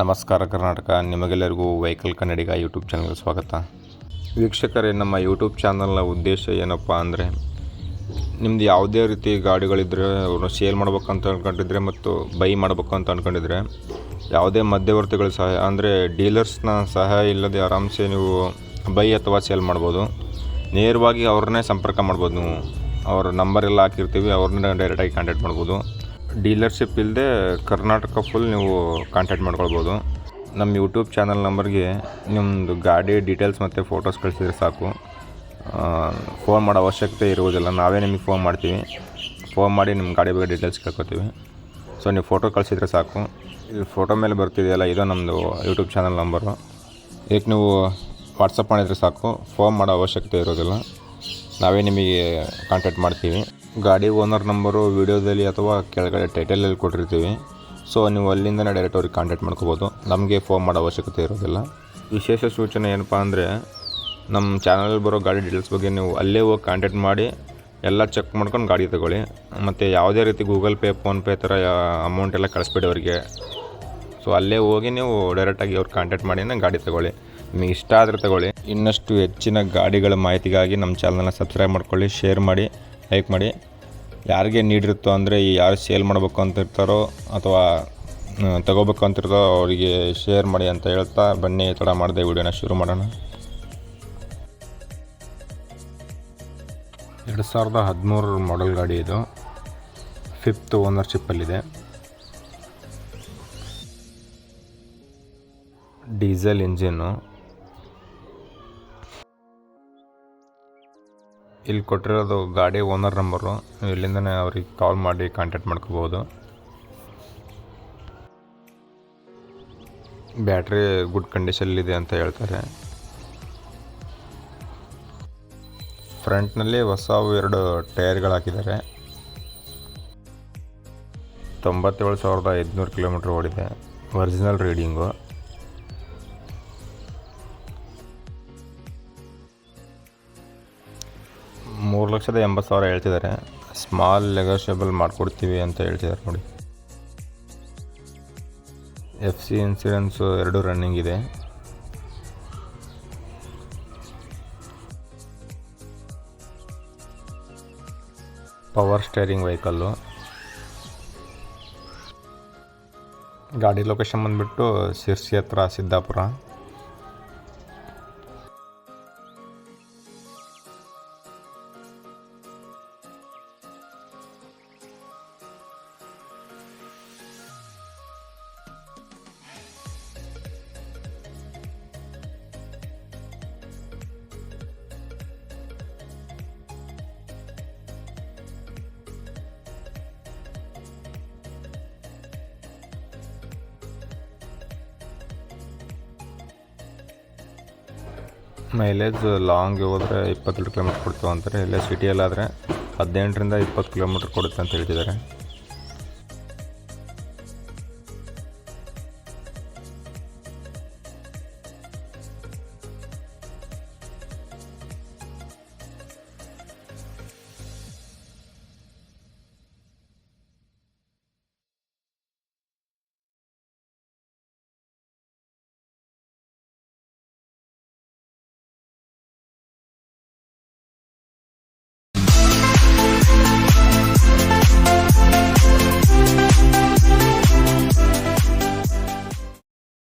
ನಮಸ್ಕಾರ ಕರ್ನಾಟಕ. ನಿಮಗೆಲ್ಲರಿಗೂ ವೆಹಿಕಲ್ ಕನ್ನಡಿಗ ಯೂಟ್ಯೂಬ್ ಚಾನಲ್ಗೆ ಸ್ವಾಗತ. ವೀಕ್ಷಕರೇ, ನಮ್ಮ ಯೂಟ್ಯೂಬ್ ಚಾನಲ್ನ ಉದ್ದೇಶ ಏನಪ್ಪ ಅಂದರೆ, ನಿಮ್ದು ಯಾವುದೇ ರೀತಿ ಗಾಡಿಗಳಿದ್ದರೆ ಅವ್ರನ್ನ ಸೇಲ್ ಮಾಡ್ಬೇಕಂತ ಅಂದ್ಕೊಂಡಿದ್ರೆ ಮತ್ತು ಬೈ ಮಾಡಬೇಕು ಅಂತ ಅಂದ್ಕೊಂಡಿದ್ರೆ ಯಾವುದೇ ಮಧ್ಯವರ್ತಿಗಳ ಸಹಾಯ, ಅಂದರೆ ಡೀಲರ್ಸ್ನ ಸಹಾಯ ಇಲ್ಲದೆ ಆರಾಮ್ಸೆ ನೀವು ಬೈ ಅಥವಾ ಸೇಲ್ ಮಾಡ್ಬೋದು. ನೇರವಾಗಿ ಅವ್ರನ್ನೇ ಸಂಪರ್ಕ ಮಾಡ್ಬೋದು ನೀವು. ಅವ್ರ ನಂಬರ್ ಎಲ್ಲ ಹಾಕಿರ್ತೀವಿ, ಅವ್ರನ್ನ ಡೈರೆಕ್ಟಾಗಿ ಕಾಂಟ್ಯಾಕ್ಟ್ ಮಾಡ್ಬೋದು. ಡೀಲರ್ಶಿಪ್ ಇಲ್ಲದೆ ಕರ್ನಾಟಕ ಫುಲ್ ನೀವು ಕಾಂಟ್ಯಾಕ್ಟ್ ಮಾಡ್ಕೊಳ್ಬೋದು. ನಮ್ಮ ಯೂಟ್ಯೂಬ್ ಚಾನಲ್ ನಂಬರ್ಗೆ ನಿಮ್ಮದು ಗಾಡಿ ಡೀಟೇಲ್ಸ್ ಮತ್ತು ಫೋಟೋಸ್ ಕಳಿಸಿದ್ರೆ ಸಾಕು. ಫೋನ್ ಮಾಡೋ ಅವಶ್ಯಕತೆ ಇರುವುದಿಲ್ಲ. ನಾವೇ ನಿಮಗೆ ಫೋನ್ ಮಾಡ್ತೀವಿ. ಫೋನ್ ಮಾಡಿ ನಿಮ್ಮ ಗಾಡಿ ಬಗ್ಗೆ ಡೀಟೇಲ್ಸ್ ಕೇಳ್ಕೊತೀವಿ. ಸೊ ನೀವು ಫೋಟೋ ಕಳಿಸಿದ್ರೆ ಸಾಕು. ಇಲ್ಲಿ ಫೋಟೋ ಮೇಲೆ ಬರ್ತಿದೆಯಲ್ಲ, ಇದು ನಮ್ಮದು ಯೂಟ್ಯೂಬ್ ಚಾನಲ್ ನಂಬರು ಇದಕ್ಕೆ ನೀವು ವಾಟ್ಸಪ್ ಮಾಡಿದರೆ ಸಾಕು. ಫೋನ್ ಮಾಡೋ ಅವಶ್ಯಕತೆ ಇರೋದಿಲ್ಲ ನಾವೇ ನಿಮಗೆ ಕಾಂಟ್ಯಾಕ್ಟ್ ಮಾಡ್ತೀವಿ. ಗಾಡಿ ಓನರ್ ನಂಬರು ವೀಡಿಯೋದಲ್ಲಿ ಅಥವಾ ಕೆಳಗಡೆ ಟೈಟಲಲ್ಲಿ ಕೊಟ್ಟಿರ್ತೀವಿ. ಸೊ ನೀವು ಅಲ್ಲಿಂದನೇ ಡೈರೆಕ್ಟ್ ಅವ್ರಿಗೆ ಕಾಂಟ್ಯಾಕ್ಟ್ ಮಾಡ್ಕೋಬೋದು. ನಮಗೆ ಫೋನ್ ಮಾಡೋ ಅವಶ್ಯಕತೆ ಇರೋದಿಲ್ಲ. ವಿಶೇಷ ಸೂಚನೆ ಏನಪ್ಪ ಅಂದರೆ ನಮ್ಮ ಚಾನಲಲ್ಲಿ ಬರೋ ಗಾಡಿ ಡೀಟೇಲ್ಸ್ ಬಗ್ಗೆ ನೀವು ಅಲ್ಲೇ ಹೋಗಿ ಕಾಂಟ್ಯಾಕ್ಟ್ ಮಾಡಿ, ಎಲ್ಲ ಚೆಕ್ ಮಾಡ್ಕೊಂಡು ಗಾಡಿ ತಗೊಳ್ಳಿ. ಮತ್ತು ಯಾವುದೇ ರೀತಿ ಗೂಗಲ್ ಪೇ ಫೋನ್ಪೇ ಥರ ಅಮೌಂಟ್ ಎಲ್ಲ ಕಳಿಸ್ಬೇಡಿ ಅವರಿಗೆ. ಸೊ ಅಲ್ಲೇ ಹೋಗಿ ನೀವು ಡೈರೆಕ್ಟಾಗಿ ಅವ್ರು ಕಾಂಟ್ಯಾಕ್ಟ್ ಮಾಡಿನೇ ಗಾಡಿ ತಗೊಳ್ಳಿ. ನಿಮಗೆ ಇಷ್ಟ ಆದರೆ ತಗೊಳ್ಳಿ. ಇನ್ನಷ್ಟು ಹೆಚ್ಚಿನ ಗಾಡಿಗಳ ಮಾಹಿತಿಗಾಗಿ ನಮ್ಮ ಚಾನಲನ್ನ ಸಬ್ಸ್ಕ್ರೈಬ್ ಮಾಡ್ಕೊಳ್ಳಿ ಶೇರ್ ಮಾಡಿ. ಲೈಕ್ ಮಾಡಿ. ಯಾರಿಗೆ ನೀಡಿರುತ್ತೋ ಅಂದರೆ ಯಾರು ಸೇಲ್ ಮಾಡಬೇಕು ಅಂತ ಇರ್ತಾರೋ ಅಥವಾ ತಗೋಬೇಕು ಅಂತಿರ್ತಾರೋ ಅವರಿಗೆ ಶೇರ್ ಮಾಡಿ ಅಂತ ಹೇಳ್ತಾ ಬನ್ನಿ ತಡ ಮಾಡಿದೆ ವಿಡಿಯೋನ ಶುರು ಮಾಡೋಣ. ಎರಡು ಸಾವಿರದ ಹದಿಮೂರು ಮಾಡೆಲ್ ಗಾಡಿ ಇದು. ಫಿಫ್ತ್ ಓನರ್ಶಿಪ್ಪಲ್ಲಿದೆ ಡೀಸೆಲ್ ಇಂಜಿನ್ನು ಇಲ್ಲಿ ಕೊಟ್ಟಿರೋದು ಗಾಡಿ ಓನರ್ ನಂಬರು. ಇಲ್ಲಿಂದನೇ ಅವ್ರಿಗೆ ಕಾಲ್ ಮಾಡಿ ಕಾಂಟ್ಯಾಕ್ಟ್ ಮಾಡ್ಕೋಬೋದು. ಬ್ಯಾಟ್ರಿ ಗುಡ್ ಕಂಡೀಷನಲ್ಲಿದೆ ಅಂತ ಹೇಳ್ತಾರೆ. ಫ್ರಂಟ್ನಲ್ಲಿ ಹೊಸ ಎರಡು ಟೈರ್ಗಳು ಹಾಕಿದ್ದಾರೆ. ತೊಂಬತ್ತೇಳು ಸಾವಿರದ ಐದುನೂರು ಕಿಲೋಮೀಟ್ರ್ ಓಡಿದೆ. ಒರಿಜಿನಲ್ ರೀಡಿಂಗು ಲಕ್ಷದ ಎಂಬತ್ತು ಸಾವಿರ ಹೇಳ್ತಿದ್ದಾರೆ. ಸ್ಮಾಲ್ ನೆಗೋಷಿಯಬಲ್ ಮಾಡಿಕೊಡ್ತೀವಿ ಅಂತ ಹೇಳ್ತಿದ್ದಾರೆ ನೋಡಿ. ಎಫ್ ಸಿ ಇನ್ಸೂರೆನ್ಸು ಎರಡು ರನ್ನಿಂಗ್ ಇದೆ. ಪವರ್ ಸ್ಟೇರಿಂಗ್ ವೆಹಿಕಲ್ಲು ಗಾಡಿ ಲೊಕೇಶನ್ ಬಂದುಬಿಟ್ಟು ಶಿರ್ಸಿ ಹತ್ರ ಸಿದ್ದಾಪುರ. ಮೈಲೇಜ್ ಲಾಂಗ್ ಹೋದರೆ ಇಪ್ಪತ್ತೆರಡು ಕಿಲೋಮೀಟ್ರ್ ಕೊಡ್ತೀವಿ ಅಂತಾರೆ. ಇಲ್ಲೇ ಸಿಟಿಯಲ್ಲಾದರೆ ಹದಿನೆಂಟರಿಂದ ಇಪ್ಪತ್ತು ಕಿಲೋಮೀಟ್ರ್ ಕೊಡುತ್ತೆ ಅಂತ ಹೇಳ್ತಿದ್ದಾರೆ.